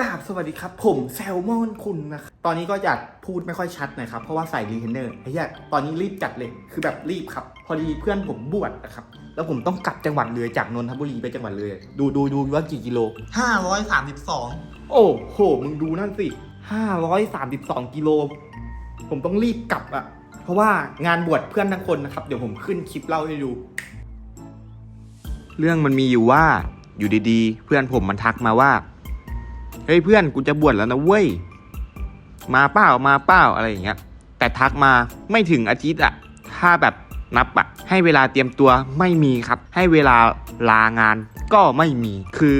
กราบสวัสดีครับ ผมแซลมอนคุณนะครับตอนนี้ก็อยากพูดไม่ค่อยชัดหนะครับ เพราะว่าใส่รีเทนเนอร์ไอ้เหี้ยตอนนี้รีบจัดเลยคือแบบรีบครับ พอดีเพื่อนผมบวชนะครับ แล้วผมต้องกลับจังหวัดเลยจากนนทบุรีไปจังหวัดเลย ดูดูดูว่ากี่กิโลห้าร้อยสามสิบสองโอ้โห มึงดูนั่นสิห้าร้อยสามสิบสองกิโล ผมต้องรีบกลับอะเพราะว่างานบวชเพื่อนทั้งคนนะครับ เดี๋ยวผมขึ้นคลิปเล่าให้ดู เรื่องมันมีอยู่ว่าอยู่ดีๆ เพื่อนผมมันทักมาว่า เฮ้ยเพื่อนกูจะบวชแล้วนะเว้ย มาเปล่ามาเปล่าอะไรอย่างเงี้ย แต่ทักมาไม่ถึงอาทิตย์อะถ้าแบบนับอะให้เวลาเตรียมตัวไม่มีครับ ให้เวลาลางานก็ไม่มี คือ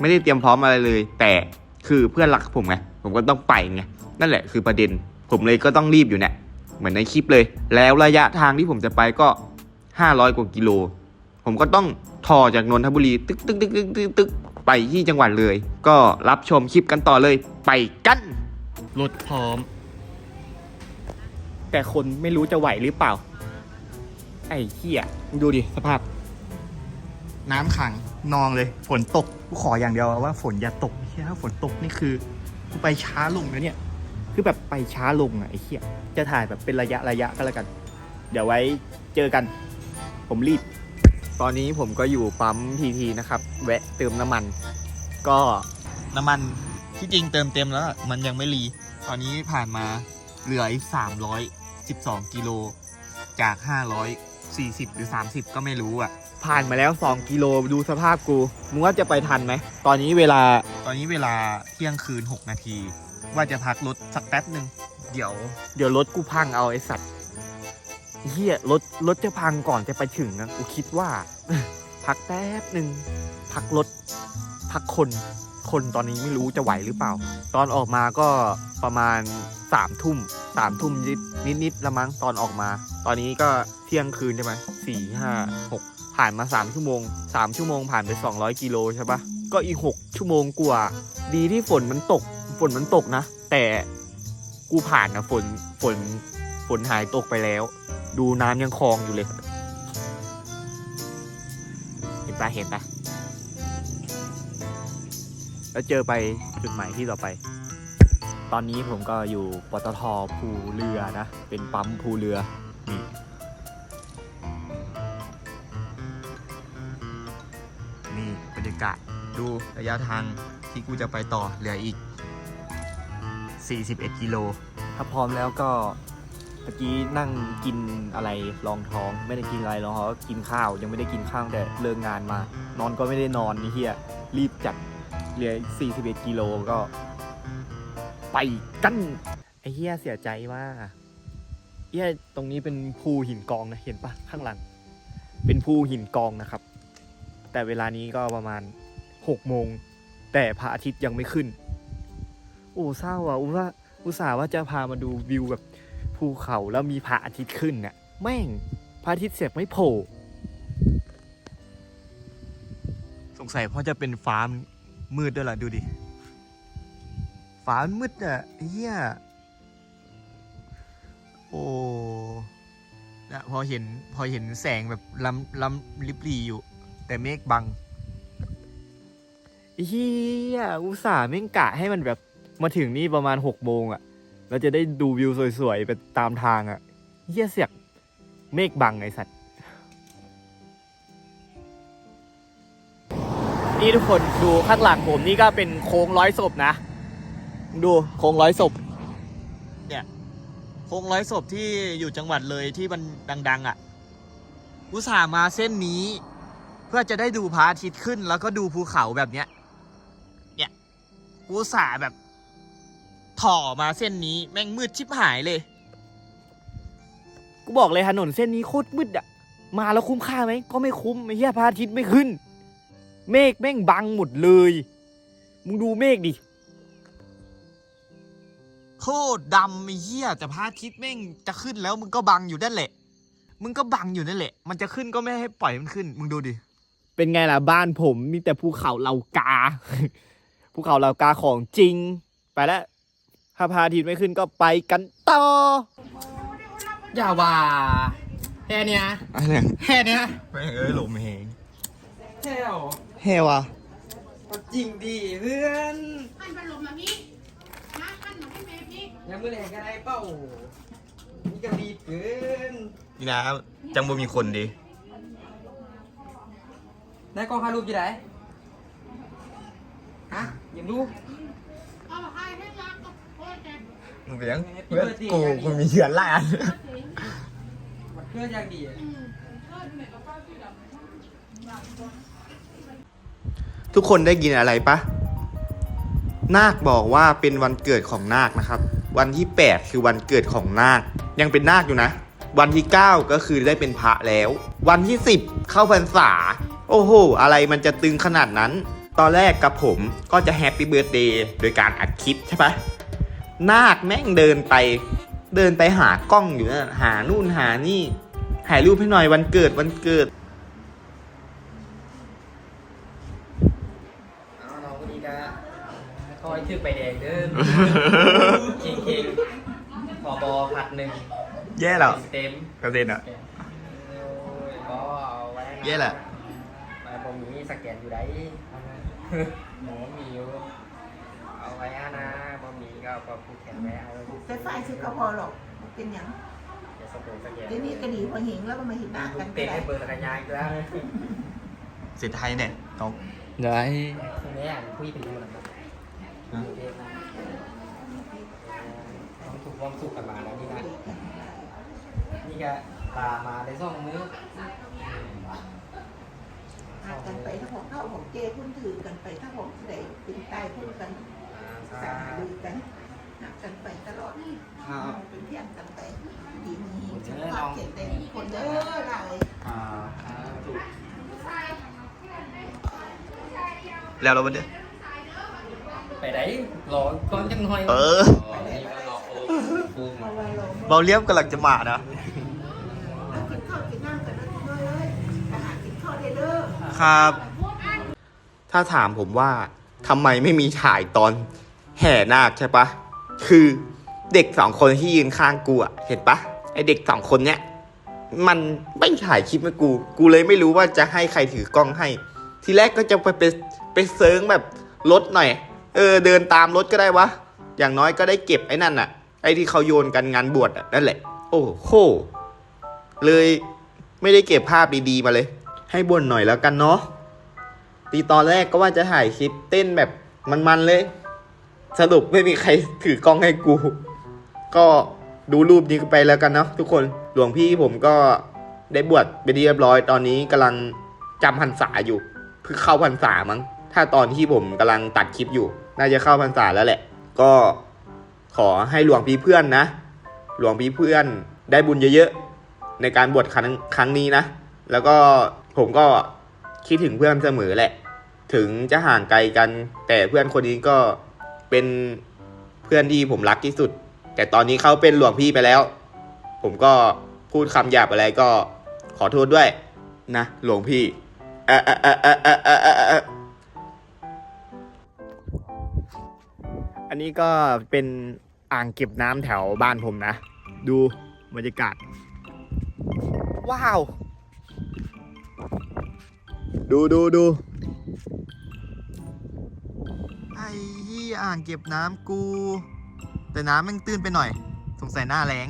ไม่ได้เตรียมพร้อมอะไรเลย แต่คือเพื่อนรักผมไง ผมก็ต้องไปไง นั่นแหละคือประเด็น ผมเลยก็ต้องรีบอยู่เนี่ย เหมือนในคลิปเลย แล้วระยะทางที่ผมจะไปก็ 500 กว่ากิโล ผมก็ต้องทอจากนนทบุรี ตึกตึกตึกตึกตึกตึก ไปที่จังหวัดเลย ก็รับชมคลิปกันต่อเลย ไปกัน รถพร้อม แต่คนไม่รู้จะไหวหรือเปล่า ไอ้เหี้ยมึงดูดิสภาพ น้ำขังนองเลย ฝนตกกูขออย่างเดียวว่าฝนอย่าตกเฮียถ้าฝนตกนี่คือกูไปช้าลงนะเนี่ย คือแบบไปช้าลงอะไอ้เหี้ยจะถ่ายแบบเป็นระยะระยะก็แล้วกัน เดี๋ยวไว้เจอกัน ผมรีบ ตอนนี้ผมก็อยู่ปั๊มทีทีนะครับ แวะเติมน้ำมัน ก็น้ำมันที่จริงเติมเต็มแล้ว มันยังไม่รี ตอนนี้ผ่านมาเหลืออีก312 กิโล จาก 540 หรือ 30 ก็ไม่รู้อะ ผ่านมาแล้ว 2 กิโลดูสภาพกู มึงว่าจะไปทันไหม ตอนนี้เวลาตอนนี้เวลาเที่ยงคืน 6 นาที ว่าจะพักรถสักแป๊บหนึ่งเดี๋ยว เดี๋ยวรถกูพังเอาไอสัตว์ เฮียรถรถจะพังก่อนจะไปถึงนะกูคิดว่า พักแป๊บหนึ่งพักรถ พักคน คนตอนนี้ไม่รู้จะไหวหรือเปล่า ตอนออกมาก็ประมาณสามทุ่มสามทุ่มนิดนิดละมั้งตอนออกมา ตอนนี้ก็เที่ยงคืนใช่ไหมสี่ห้าหกผ่านมาสามชั่วโมงสามชั่วโมงผ่านไปสองร้อยกิโลใช่ปะก็อีกหกชั่วโมงกว่า ดีที่ฝนมันตก ฝนมันตกนะ แต่กูผ่านนะฝนฝน ฝนหายตกไปแล้ว ดูน้ำยังคลองอยู่เลย เห็นปะเห็นปะแล้วเจอไปจุดหมายที่ต่อไป ตอนนี้ผมก็อยู่ปตทภูเรือนะ เป็นปั๊มภูเรือนี่นี่บรรยากาศดูระยะทางที่กูจะไปต่อเหลืออีก 41 กิโล ถ้าพร้อมแล้วก็ เมื่อกี้นั่งกินอะไรรองท้อง ไม่ได้กินอะไรรองท้องกินข้าวยังไม่ได้กินข้าวแต่เลิกงานมา นอนก็ไม่ได้นอนนี่เฮียรีบจัดเหลืออีก41กิโลก็ ไปกันไอ้เฮียเสียใจมาเฮียตรงนี้เป็นภูหินกองนะเห็นปะข้างหลัง เป็นภูหินกองนะครับ แต่เวลานี้ก็ประมาณ6โมงแต่พระอาทิตย์ยังไม่ขึ้น โอ้เศร้าอะอุตส่าอุตส่าห์ว่าจะพามาดูวิวแบบ ภูเขาแล้วมีพระอาทิตย์ขึ้นน่ะแม่งพระอาทิตย์เสียกไม่โผล่สงสัยเพราะจะเป็นฟ้ามืดด้วยล่ะดูดิฟ้ามืดอะเฮียโอ้นะพอเห็นพอเห็นแสงแบบลำลำลิบหลีอยู่ แต่เมฆบังเฮียอุตส่าห์แม่งกะให้มันแบบมาถึงนี่ประมาณหกโมงอะ เราจะได้ดูวิวสวยๆไปตามทางอะเฮียเสียกเมฆบังไอสัตว์ นี่ทุกคนดูข้างหลังผมนี่ก็เป็นโค้งร้อยศพนะ ดูโค้งร้อยศพเนี่ยโค้งร้อยศพที่อยู่จังหวัดเลยที่มันดัง ๆอะอุตส่าห์มาเส้นนี้ เพื่อจะได้ดูพระอาทิตย์ขึ้นแล้วก็ดูภูเขาแบบเนี้ยเนี่ยอุตส่าห์แบบ ถ่อมาเส้นนี้แม่งมืดชิบหายเลย กูบอกเลยถนนเส้นนี้โคตรมืดอะมาแล้วคุ้มค่าไหมก็ไม่คุ้มไอ้เหี้ยพระอาทิตย์ไม่ขึ้น เมฆแม่งบังหมดเลย มึงดูเมฆดิโคตรดำไอ้เหี้ยแต่พระอาทิตย์แม่งจะขึ้นแล้วมึงก็บังอยู่นั่นแหละ มึงก็บังอยู่นั่นแหละ มันจะขึ้นก็ไม่ให้ปล่อยมันขึ้น มึงดูดิ เป็นไงล่ะบ้านผมมีแต่ภูเขาเหล่ากา ภูเขาเหล่ากาของจริง ไปแล้ว ถ้าพระอาทิตย์ไม่ขึ้นก็ไปกันต่อ อย่าว่าแค่เนี้ยอะไรแค่เนี้ยไม่เอ้ยหลมเหงแค่หรอเฮวะจริงดีเพื่อนอันบรรลุแล้วมือแรงกันไอ้เป้านี่ก็รีบเกินนี่นะจังบ่มีคนดินายกล้องถ่ายรูปอยู่ไหนฮะยังดูมึง เลี้ยงเพื่อนกูกูมีเชือนล่านมันเครื่องยางดีอะทุกคนได้ยินอะไรปะ นาคบอกว่าเป็นวันเกิดของนาคนะครับ วันที่ 8 คือวันเกิดของนาค ยังเป็นนาคอยู่นะ วันที่ 9 ก็คือได้เป็นพระแล้ว วันที่ 10 เข้าพรรษา โอ้โห อะไรมันจะตึงขนาดนั้น ตอนแรกกับผมก็จะแฮปปี้เบิร์ดเดย์โดยการอัดคลิปใช่ปะ นาคแม่งเดินไปเดินไปหากล้องอยู่นะหานู่นหานี่ถ่ายรูปให้หน่อยวันเกิดวันเกิดเอาน้องคนนี้ก็คอยชื่อไปแดงเดินเข่งเข่งขอบอผัดหนึ่งแย่แล้วเต็มกระเด็นอะโอ้ยก็เอาไว้นะแย่แหละมาผมมีสแกนอยู่ได้หมอมีอยู่เอาไว้อะนะ บอมีก็ก็พูดแขนไว้เอาไว้ไฟฟ้าซื้อก็พอหรอกเป็นอย่างเดี๋ยวสแกนสแกนทีนี้ก็ดีพอเห็นแล้วก็มาเห็นหน้ากันก็เต็มได้ให้เบอร์ตะกายายก็แล้วเสียไทยเนี่ยต้องได้ทีนี้อ่านคุยเป็นยังไงบ้างต้องถูกความสุขกันมาแล้วนี่นะนี่ก็ตามมาได้สองมื้อหากันไปถ้าของเข้าของเจพุ่นถือกันไปถ้าของใดเป็นตายพุ่นกันสาหารือกัน หากันไปตลอดเป็นเพื่อนกันไปดีมีสุขภาพเข็มแรงคนเด้อเราแล้วเราวันเนี้ยไปไหนรอก่อนจังหน่อยเออเพราะว่าเราเบาเลี้ยมกำลังจะมานะเรากินข้าวกินน้ำกันแล้วเลยอาหารกินข้าวได้เด้อครับ ถ้าถามผมว่าทำไมไม่มีถ่ายตอนแห่นาคใช่ปะ คือเด็กสองคนที่ยืนข้างกูอะเห็นปะไอเด็กสองคนเนี้ยมันไม่ถ่ายคลิปให้กู กูเลยไม่รู้ว่าจะให้ใครถือกล้องให้ ทีแรกก็จะไปไปไปเซิร์งแบบรถหน่อย เออ เดินตามรถก็ได้วะ อย่างน้อยก็ได้เก็บไอ้นั่นอะไอ้ที่เขาโยนกันงานบวชอะนั่นแหละ โอ้โห เลยไม่ได้เก็บภาพดีๆมาเลย ให้บ่นหน่อยแล้วกันเนาะตีตอนแรกก็ว่าจะถ่ายคลิปเต้นแบบมันๆเลย สรุปไม่มีใครถือกล้องให้กู ก็ดูรูปนี้ไปแล้วกันเนาะทุกคน หลวงพี่ผมก็ได้บวชไปนเรียบร้อย ตอนนี้กำลังจำพรรษาอยู่เพิ่งเข้าพรรษามั้ง ถ้าตอนที่ผมกำลังตัดคลิปอยู่ น่าจะเข้าพรรษาแล้วแหละ ก็ขอให้หลวงพี่เพื่อนนะ หลวงพี่เพื่อนได้บุญเยอะๆ ในการบวชครั้งครั้งนี้นะ แล้วก็ผมก็คิดถึงเพื่อนเสมอแหละ ถึงจะห่างไกลกัน แต่เพื่อนคนนี้ก็ เป็นเพื่อนที่ผมรักที่สุด แต่ตอนนี้เขาเป็นหลวงพี่ไปแล้ว ผมก็พูดคำหยาบอะไรก็ขอโทษด้วย นะหลวงพี่อันนี้ก็เป็นอ่างเก็บน้ำแถวบ้านผมนะ ดูบรรยากาศ ว้าว ดูดูดู อ่างเก็บน้ำกู แต่น้ำแม่งตื้นไปหน่อย สงสัยหน้าแรง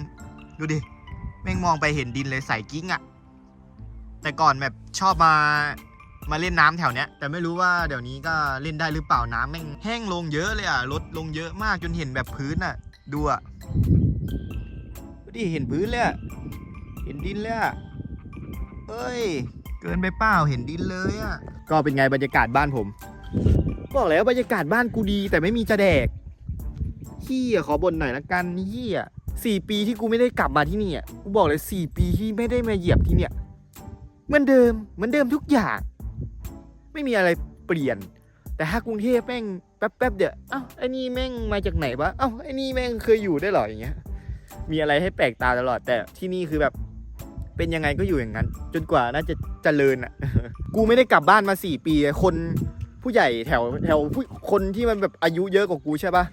ดูดิ แม่งมองไปเห็นดินเลยใสกิ้งอะ่ะ แต่ก่อนแบบชอบมามาเล่นน้ำแถวเนี้ย แต่ไม่รู้ว่าเดี๋ยวนี้ก็เล่นได้หรือเปล่าน้ำแม่งแห้งลงเยอะเลยอะลดลงเยอะมากจนเห็นแบบพื้นอะ ดูอะดูดิเห็นพื้นเลยอะเห็นดินเลยอะเอ้ย เกินไปเปล่าเห็นดินเลยอะก็เป็นไงบรรยากาศบ้านผม บอกแล้วบรรยากาศบ้านกูดี แต่ไม่มีจะแดกเฮียขอบ่นหน่อยละกันเฮียสี่ปีที่กูไม่ได้กลับมาที่นี่อะกูบอกเลยสี่ปีที่ไม่ได้มาเหยียบที่เนี่ยเหมือนเดิมเหมือนเดิมทุกอย่าง ไม่มีอะไรเปลี่ยน แต่ถ้ากรุงเทพแม่งแป๊บแป๊บๆเดี๋ยวเอ้าไอ้นี่แม่งมาจากไหนวะเอ้าไอ้นี่แม่งเคยอยู่ได้หรออย่างเงี้ย มีอะไรให้แปลกตาตลอด แต่ที่นี่คือแบบเป็นยังไงก็อยู่อย่างนั้น จนกว่าน่าจะเจริญอะ กูไม่ได้กลับบ้านมาสี่ปี คน ผู้ใหญ่แถวแถวผู้คนที่มันแบบอายุเยอะกว่ากูใช่ปะ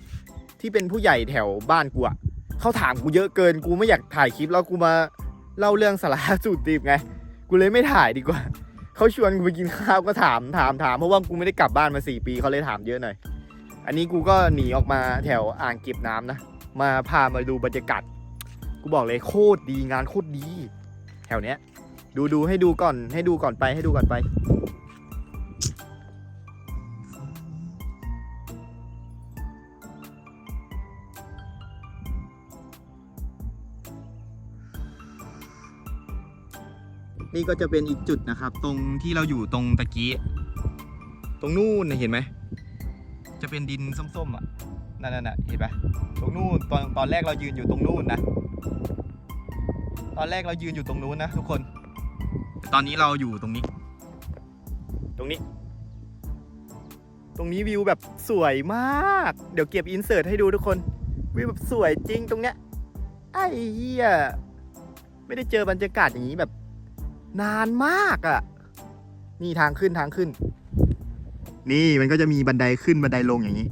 ที่เป็นผู้ใหญ่แถวบ้านกูอะเขาถามกูเยอะเกินกูไม่อยากถ่ายคลิปแล้วกูมาเล่าเรื่องสาระสูตรตีบไง กูเลยไม่ถ่ายดีกว่าเขาชวนกูไปกินข้าวก็ถามถามถามเพราะว่ากูไม่ได้กลับบ้านมาสี่ปีเขาเลยถามเยอะหน่อยอันนี้กูก็หนีออกมาแถวอ่างเก็บน้ำนะมาพามาดูบรรยากาศกูบอกเลยโคตรดีงานโคตรดี แถวเนี้ยดูดูให้ดูก่อนให้ดูก่อนไปให้ดูก่อนไป นี่ก็จะเป็นอีกจุดนะครับ ตรงที่เราอยู่ตรงตะกี้ ตรงนู่นนะเห็นไหม จะเป็นดินส้มๆอะ นั่นน่ะเห็นไหมตรงนู่นตอนตอนแรกเรายืนอยู่ตรงนู่นนะ ตอนแรกเรายืนอยู่ตรงนู้นนะทุกคน ตอนนี้เราอยู่ตรงนี้ ตรงนี้ ตรงนี้วิวแบบสวยมาก เดี๋ยวเก็บอินเสิร์ตให้ดูทุกคน วิวแบบสวยจริงตรงเนี้ย ไอ้เหี้ย ไม่ได้เจอบรรยากาศอย่างนี้แบบ นานมากอะ่ะ นี่ทางขึ้นทางขึ้น นี่มันก็จะมีบันไดขึ้นบันไดลงอย่างนี้